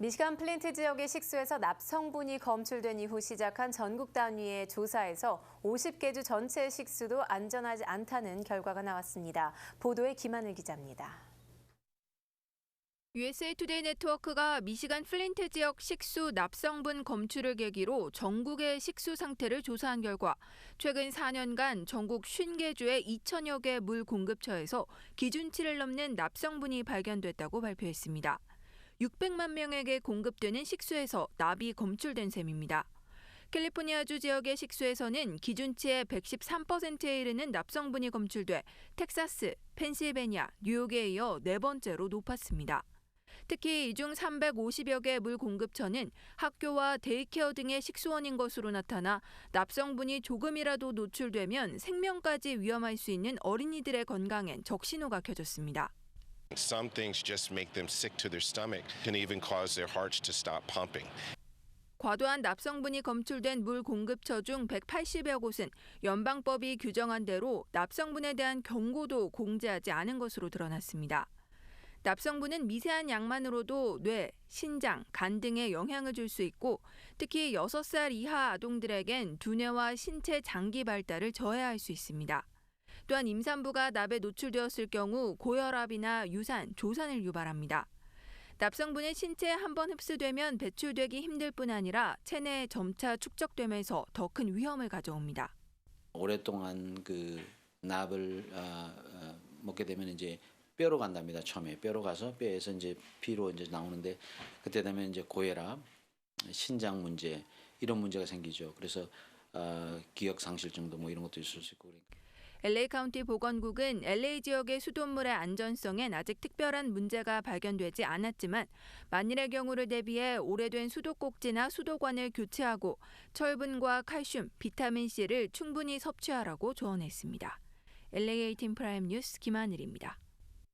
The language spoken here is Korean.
미시간 플린트 지역의 식수에서 납성분이 검출된 이후 시작한 전국 단위의 조사에서 50개 주 전체 식수도 안전하지 않다는 결과가 나왔습니다. 보도에 김하늘 기자입니다. USA 투데이 네트워크가 미시간 플린트 지역 식수 납성분 검출을 계기로 전국의 식수 상태를 조사한 결과 최근 4년간 전국 50개 주의 2천여 개 물 공급처에서 기준치를 넘는 납성분이 발견됐다고 발표했습니다. 600만 명에게 공급되는 식수에서 납이 검출된 셈입니다. 캘리포니아주 지역의 식수에서는 기준치의 113%에 이르는 납성분이 검출돼 텍사스, 펜실베니아, 뉴욕에 이어 네 번째로 높았습니다. 특히 이 중 350여 개 물 공급처는 학교와 데이케어 등의 식수원인 것으로 나타나 납성분이 조금이라도 노출되면 생명까지 위험할 수 있는 어린이들의 건강엔 적신호가 켜졌습니다. Some things just make them sick to their stomach, can even cause their hearts to stop pumping. 과도한 납성분이 검출된 물 공급처 중 180여 곳은 연방법이 규정한 대로 납성분에 대한 경고도 공지하지 않은 것으로 드러났습니다. 납성분은 미세한 양만으로도 뇌, 신장, 간 등에 영향을 줄 수 있고 특히 6살 이하 아동들에겐 두뇌와 신체 장기 발달을 저해할 수 있습니다. 또한 임산부가 납에 노출되었을 경우 고혈압이나 유산, 조산을 유발합니다. 납성분이 신체에 한 번 흡수되면 배출되기 힘들 뿐 아니라 체내에 점차 축적되면서 더 큰 위험을 가져옵니다. 오랫동안 그 납을 어, 어, 먹게 되면 이제 뼈로 간답니다. 처음에 뼈로 가서 뼈에서 이제 피로 이제 나오는데 그때 되면 이제 고혈압, 신장 문제 이런 문제가 생기죠. 그래서 어, 기억 상실증도 뭐 이런 것도 있을 수 있고 그러니까. LA 카운티 보건국은 LA 지역의 수돗물의 안전성엔 아직 특별한 문제가 발견되지 않았지만 만일의 경우를 대비해 오래된 수도꼭지나 수도관을 교체하고 철분과 칼슘, 비타민 C를 충분히 섭취하라고 조언했습니다. LA 18 프라임 뉴스 김하늘입니다.